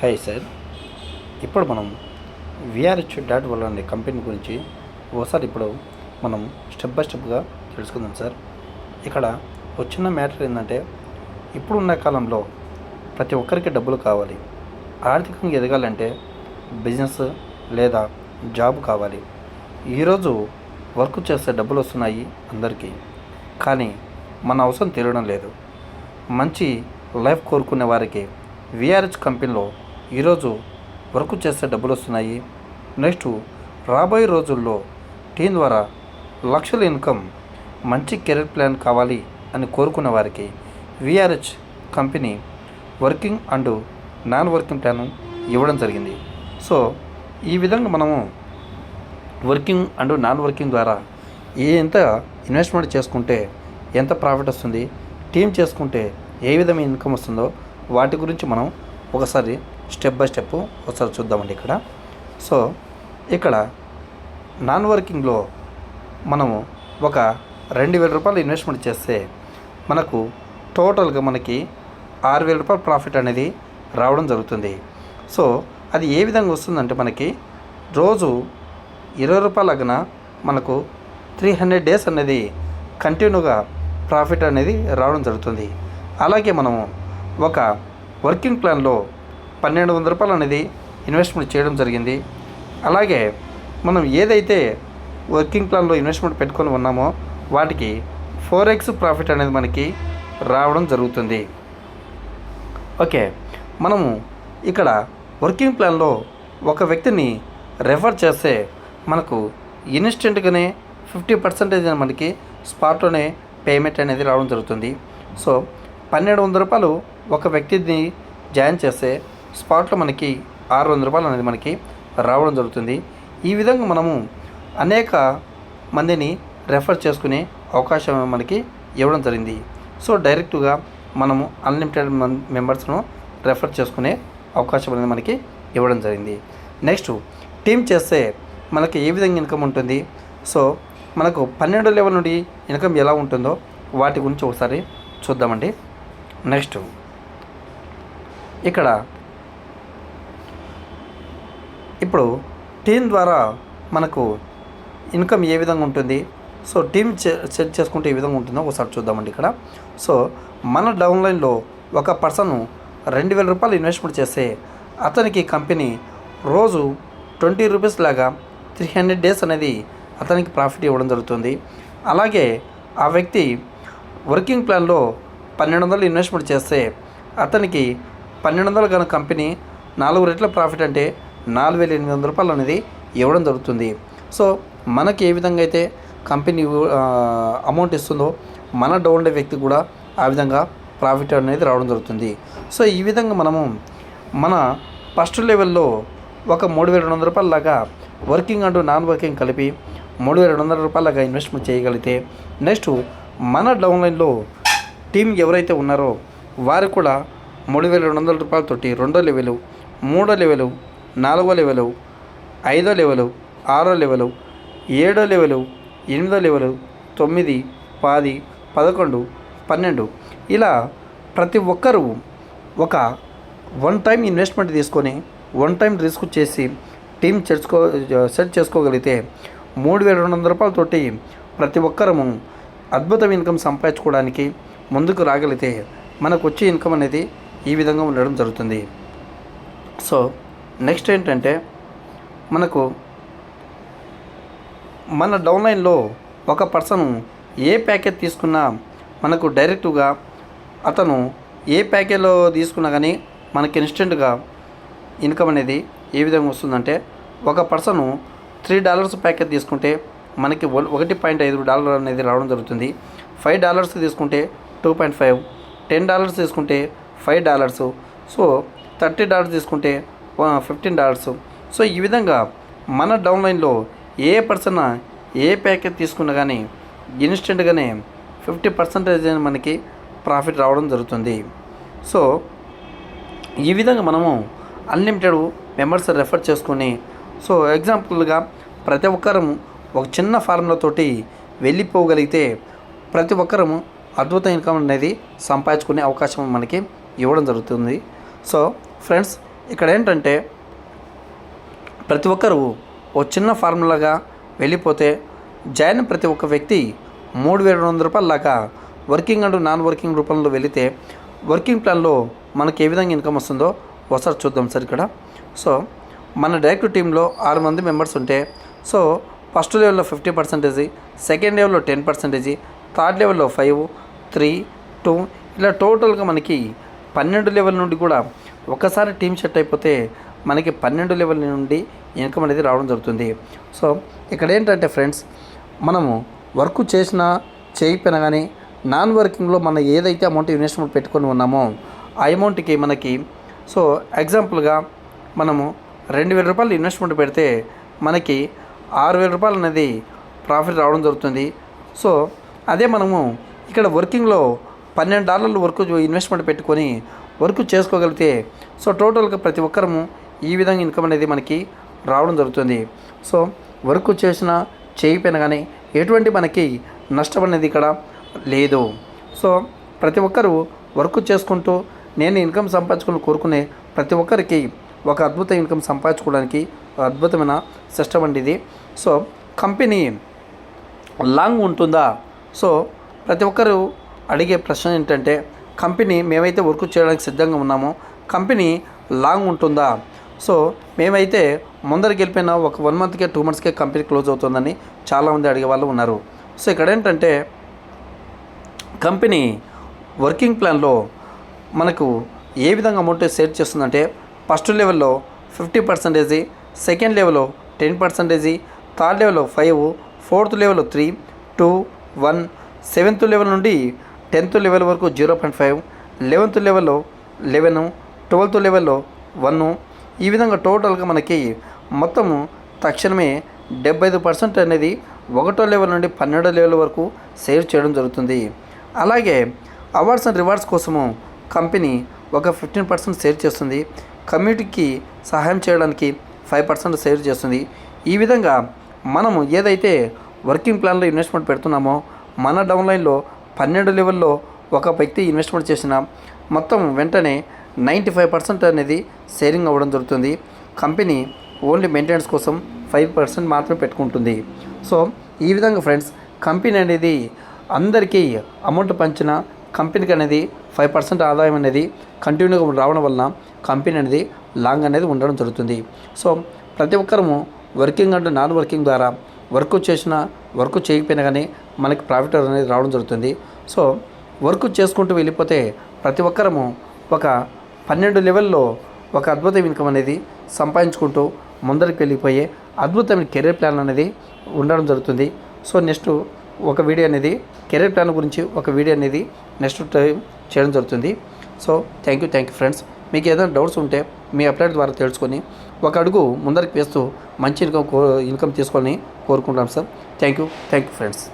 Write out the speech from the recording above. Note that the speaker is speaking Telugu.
హై సార్ ఇప్పుడు మనం విఆర్హెచ్ డాట్ వల్ల అనే కంపెనీ గురించి ఒకసారి ఇప్పుడు మనం స్టెప్ బై స్టెప్గా తెలుసుకుందాం సార్. ఇక్కడ వచ్చిన మ్యాటర్ ఏంటంటే ఇప్పుడున్న కాలంలో ప్రతి ఒక్కరికి డబ్బులు కావాలి. ఆర్థికంగా ఎదగాలంటే బిజినెస్ లేదా జాబ్ కావాలి. ఈరోజు వర్క్ చేస్తే డబ్బులు వస్తున్నాయి అందరికీ. కానీ మన అవసరం తీరడం లేదు. మంచి లైఫ్ కోరుకునే వారికి విఆర్హెచ్ కంపెనీలో ఈరోజు వర్క్ చేస్తే డబ్బులు వస్తున్నాయి. నెక్స్ట్ రాబోయే రోజుల్లో టీం ద్వారా లక్షల ఇన్కమ్ మంచి కెరీర్ ప్లాన్ కావాలి అని కోరుకున్న వారికి VRH company working and non working plan ఇవ్వడం జరిగింది. సో ఈ విధంగా మనము వర్కింగ్ అండ్ నాన్ వర్కింగ్ ద్వారా ఏ ఎంత ఇన్వెస్ట్మెంట్ చేసుకుంటే ఎంత ప్రాఫిట్ వస్తుంది టీం చేసుకుంటే ఏ విధమైన ఇన్కమ్ వస్తుందో వాటి గురించి మనం ఒకసారి స్టెప్ బై స్టెప్ ఒకసారి చూద్దామండి ఇక్కడ. సో ఇక్కడ నాన్ వర్కింగ్లో మనము ఒక రెండు వేల రూపాయలు ఇన్వెస్ట్మెంట్ చేస్తే మనకు టోటల్గా మనకి ఆరు వేల రూపాయల ప్రాఫిట్ అనేది రావడం జరుగుతుంది. సో అది ఏ విధంగా వస్తుందంటే మనకి రోజు ఇరవై రూపాయల మనకు త్రీ హండ్రెడ్ డేస్ అనేది కంటిన్యూగా ప్రాఫిట్ అనేది రావడం జరుగుతుంది. అలాగే మనము ఒక వర్కింగ్ ప్లాన్లో పన్నెండు వందల రూపాయలు అనేది ఇన్వెస్ట్మెంట్ చేయడం జరిగింది. అలాగే మనం ఏదైతే వర్కింగ్ ప్లాన్లో ఇన్వెస్ట్మెంట్ పెట్టుకొని ఉన్నామో వాటికి ఫోర్ ఎక్స్ ప్రాఫిట్ అనేది మనకి రావడం జరుగుతుంది. ఓకే మనము ఇక్కడ వర్కింగ్ ప్లాన్లో ఒక వ్యక్తిని రెఫర్ చేస్తే మనకు ఇన్స్టెంట్గానే ఫిఫ్టీ పర్సెంటేజ్ మనకి స్పాట్లోనే పేమెంట్ అనేది రావడం జరుగుతుంది. సో పన్నెండు వందల రూపాయలు ఒక వ్యక్తిని జాయిన్ చేస్తే స్పాట్లో మనకి ఆరు వందల రూపాయలు అనేది మనకి రావడం జరుగుతుంది. ఈ విధంగా మనము అనేక మందిని రెఫర్ చేసుకునే అవకాశం మనకి ఇవ్వడం జరిగింది. సో డైరెక్ట్గా మనము అన్లిమిటెడ్ మెంబర్స్ను రెఫర్ చేసుకునే అవకాశం అనేది మనకి ఇవ్వడం జరిగింది. నెక్స్ట్ టీమ్ చేస్తే మనకి ఏ విధంగా ఇన్కమ్ ఉంటుంది? సో మనకు పన్నెండు లెవెల్ నుండి ఇన్కమ్ ఎలా ఉంటుందో వాటి గురించి ఒకసారి చూద్దామండి. నెక్స్ట్ ఇక్కడ ఇప్పుడు టీం ద్వారా మనకు ఇన్కమ్ ఏ విధంగా ఉంటుంది? సో టీం సెట్ చేసుకుంటే ఏ విధంగా ఉంటుందో ఒకసారి చూద్దామండి ఇక్కడ. సో మన డౌన్లైన్లో ఒక పర్సన్ రెండు వేల రూపాయలు ఇన్వెస్ట్మెంట్ చేస్తే అతనికి కంపెనీ రోజు ట్వంటీ రూపీస్ లాగా త్రీ హండ్రెడ్ డేస్ అనేది అతనికి ప్రాఫిట్ ఇవ్వడం జరుగుతుంది. అలాగే ఆ వ్యక్తి వర్కింగ్ ప్లాన్లో పన్నెండు వందలు ఇన్వెస్ట్మెంట్ చేస్తే అతనికి పన్నెండు వందలు కనుక కంపెనీ నాలుగు రెట్ల ప్రాఫిట్ అంటే నాలుగు వేల ఎనిమిది వందల రూపాయలు అనేది ఇవ్వడం జరుగుతుంది. సో మనకి ఏ విధంగా అయితే కంపెనీ అమౌంట్ ఇస్తుందో మన డౌన్ వ్యక్తి కూడా ఆ విధంగా ప్రాఫిట్ అనేది రావడం జరుగుతుంది. సో ఈ విధంగా మనము మన ఫస్ట్ లెవెల్లో ఒక మూడు వేల రెండు వందల రూపాయల లాగా వర్కింగ్ అంటూ నాన్ వర్కింగ్ కలిపి మూడు వేల రెండు వందల రూపాయలగా ఇన్వెస్ట్మెంట్ చేయగలిగితే నెక్స్ట్ మన డౌన్లైన్లో టీం ఎవరైతే ఉన్నారో వారు కూడా మూడు వేల రెండు వందల రూపాయలతోటి రెండో లెవెలు మూడో లెవెలు నాలుగో లెవెలు ఐదో లెవెలు ఆరో లెవెలు ఏడో లెవెలు ఎనిమిదో లెవెలు తొమ్మిది పది పదకొండు పన్నెండు. ఇలా ప్రతి ఒక్కరూ ఒక వన్ టైం ఇన్వెస్ట్మెంట్ తీసుకొని వన్ టైం రిస్క్ చేసి టీం చేర్చుకో సెట్ చేసుకోగలిగితే మూడు వేల రెండు వందల రూపాయలతోటి ప్రతి ఒక్కరము అద్భుతం ఇన్కమ్ సంపాదించుకోవడానికి ముందుకు రాగలిగితే మనకు వచ్చే ఇన్కమ్ అనేది ఈ విధంగా ఉండడం జరుగుతుంది. సో నెక్స్ట్ ఏంటంటే మనకు మన డౌన్లైన్లో ఒక పర్సన్ ఏ ప్యాకేజ్ తీసుకున్నా మనకు డైరెక్ట్గా అతను ఏ ప్యాకేజ్లో తీసుకున్నా కానీ మనకి ఇన్స్టెంట్గా ఇన్కమ్ అనేది ఏ విధంగా వస్తుందంటే ఒక పర్సను త్రీ డాలర్స్ ప్యాకేజ్ తీసుకుంటే మనకి ఒకటి పాయింట్ ఐదు డాలర్ అనేది రావడం జరుగుతుంది. ఫైవ్ డాలర్స్ తీసుకుంటే two point five ten dollars తీసుకుంటే five dollars. So thirty dollars తీసుకుంటే ఫిఫ్టీన్ డాలర్స్ సో ఈ విధంగా మన డౌన్లైన్లో ఏ పర్సన్ ఏ ప్యాకేజ్ తీసుకున్నా కానీ ఇన్స్టెంట్గానే ఫిఫ్టీ పర్సెంటేజ్ మనకి ప్రాఫిట్ రావడం జరుగుతుంది. సో ఈ విధంగా మనము అన్లిమిటెడ్ మెంబర్స్ రెఫర్ చేసుకొని సో ఎగ్జాంపుల్గా ప్రతి ఒక్కరము ఒక చిన్న ఫార్ములాతోటి వెళ్ళిపోగలిగితే ప్రతి ఒక్కరము అద్భుత ఇన్కమ్ అనేది సంపాదించుకునే అవకాశం మనకి ఇవ్వడం జరుగుతుంది. సో ఫ్రెండ్స్ ఇక్కడ ఏంటంటే ప్రతి ఒక్కరూ ఓ చిన్న ఫార్ములాగా వెళ్ళిపోతే జాయిన్ ప్రతి ఒక్క వ్యక్తి మూడు వేల రెండు వందల రూపాయల దాకా వర్కింగ్ అండ్ నాన్ వర్కింగ్ రూపంలో వెళితే వర్కింగ్ ప్లాన్లో మనకి ఏ విధంగా ఇన్కమ్ వస్తుందో ఒకసారి చూద్దాం సార్ ఇక్కడ. సో మన డైరెక్ట్ టీంలో ఆరు మంది మెంబర్స్ ఉంటే సో ఫస్ట్ లెవెల్లో ఫిఫ్టీ పర్సెంటేజ్ సెకండ్ లెవెల్లో టెన్ పర్సెంటేజ్ థర్డ్ లెవెల్లో ఫైవ్ త్రీ టూ ఇలా టోటల్గా మనకి పన్నెండు లెవెల్ నుండి కూడా ఒకసారి టీం సెట్ అయిపోతే మనకి పన్నెండు లెవెల్ నుండి ఇన్కమ్ అనేది రావడం జరుగుతుంది. సో ఇక్కడ ఏంటంటే ఫ్రెండ్స్ మనము వర్క్ చేసినా చేయకపోయినా కానీ నాన్ వర్కింగ్లో మనం ఏదైతే అమౌంట్ ఇన్వెస్ట్మెంట్ పెట్టుకొని ఉన్నామో ఆ అమౌంట్కి మనకి సో ఎగ్జాంపుల్గా మనము రెండు వేల రూపాయలు ఇన్వెస్ట్మెంట్ పెడితే మనకి ఆరు వేల రూపాయలు అనేది ప్రాఫిట్ రావడం జరుగుతుంది. సో అదే మనము ఇక్కడ వర్కింగ్లో పన్నెండు డాలర్లు వర్క్ ఇన్వెస్ట్మెంట్ పెట్టుకొని వర్క్ చేసుకోగలిగితే సో టోటల్గా ప్రతి ఒక్కరము ఈ విధంగా ఇన్కమ్ అనేది మనకి రావడం జరుగుతుంది. సో వర్క్ చేసినా చేయకపోయినా కానీ ఎటువంటి మనకి నష్టం అనేది ఇక్కడ లేదు. సో ప్రతి ఒక్కరూ వర్క్ చేసుకుంటూ నేను ఇన్కమ్ సంపాదించుకుని కోరుకునే ప్రతి ఒక్కరికి ఒక అద్భుత ఇన్కమ్ సంపాదించుకోవడానికి అద్భుతమైన సిస్టమ్ అండి ఇది. సో కంపెనీ లాంగ్ ఉంటుందా? సో ప్రతి ఒక్కరు అడిగే ప్రశ్న ఏంటంటే కంపెనీ మేమైతే వర్క్ చేయడానికి సిద్ధంగా ఉన్నామో కంపెనీ లాంగ్ ఉంటుందా? సో మేమైతే ముందరికి వెళ్ళిపోయిన ఒక వన్ మంత్కే టూ మంత్స్కే కంపెనీ క్లోజ్ అవుతుందని చాలామంది అడిగే వాళ్ళు ఉన్నారు. సో ఇక్కడ ఏంటంటే కంపెనీ వర్కింగ్ ప్లాన్లో మనకు ఏ విధంగా అమౌంట్ సేట్ చేస్తుందంటే ఫస్ట్ లెవెల్లో ఫిఫ్టీ పర్సెంటేజీ సెకండ్ లెవెల్లో టెన్ పర్సెంటేజీ థర్డ్ లెవెల్లో ఫైవ్ ఫోర్త్ లెవెల్లో three two one seventh level నుండి టెన్త్ లెవెల్ వరకు జీరో పాయింట్ ఫైవ్ లెవెన్త్ లెవెల్లో లెవెన్ ట్వెల్త్ లెవెల్లో వన్ ఈ విధంగా టోటల్గా మనకి మొత్తము తక్షణమే డెబ్బై ఐదు పర్సెంట్ అనేది ఒకటో లెవెల్ నుండి పన్నెండో లెవెల్ వరకు సేవ్ చేయడం జరుగుతుంది. అలాగే అవార్డ్స్ అండ్ రివార్డ్స్ కోసము కంపెనీ ఒక ఫిఫ్టీన్ పర్సెంట్ సేవ్ చేస్తుంది. కమ్యూనిటీకి సహాయం చేయడానికి ఫైవ్ పర్సెంట్ సేవ్ చేస్తుంది. ఈ విధంగా మనము ఏదైతే వర్కింగ్ ప్లాన్లో ఇన్వెస్ట్మెంట్ పెడుతున్నామో మన డౌన్లైన్లో పన్నెండు లెవెల్లో ఒక వ్యక్తి ఇన్వెస్ట్మెంట్ చేసిన మొత్తం వెంటనే నైంటీ ఫైవ్ పర్సెంట్ అనేది షేరింగ్ అవ్వడం జరుగుతుంది. కంపెనీ ఓన్లీ మెయింటెనెన్స్ కోసం ఫైవ్ పర్సెంట్ మాత్రమే పెట్టుకుంటుంది. సో ఈ విధంగా ఫ్రెండ్స్ కంపెనీ అనేది అందరికీ అమౌంట్ పంచిన కంపెనీకి అనేది ఫైవ్ పర్సెంట్ ఆదాయం అనేది కంటిన్యూగా రావడం వలన కంపెనీ అనేది లాంగ్ అనేది ఉండడం జరుగుతుంది. సో ప్రతి ఒక్కరము వర్కింగ్ అంటే నాన్ వర్కింగ్ ద్వారా వర్క్ చేసిన వర్క్ చేయకపోయినా కానీ మనకి ప్రాఫిట్ అనేది రావడం జరుగుతుంది. సో వర్క్ చేసుకుంటూ వెళ్ళిపోతే ప్రతి ఒక్కరము ఒక పన్నెండు లెవెల్లో ఒక అద్భుతమైన ఇన్కమ్ అనేది సంపాదించుకుంటూ ముందరికి వెళ్ళిపోయే అద్భుతమైన కెరీర్ ప్లాన్ అనేది ఉండడం జరుగుతుంది. సో నెక్స్ట్ ఒక వీడియో అనేది కెరీర్ ప్లాన్ గురించి ఒక వీడియో అనేది నెక్స్ట్ టైం చేయడం జరుగుతుంది. So thank you thank you friends. మీకు ఏదైనా డౌట్స్ ఉంటే మీ అప్లైట్ ద్వారా తెలుసుకొని ఒక అడుగు ముందరికి వేస్తూ మంచి ఇన్కమ్ కో ఇన్కమ్ తీసుకోవాలని కోరుకుంటాం sir. Thank you thank you friends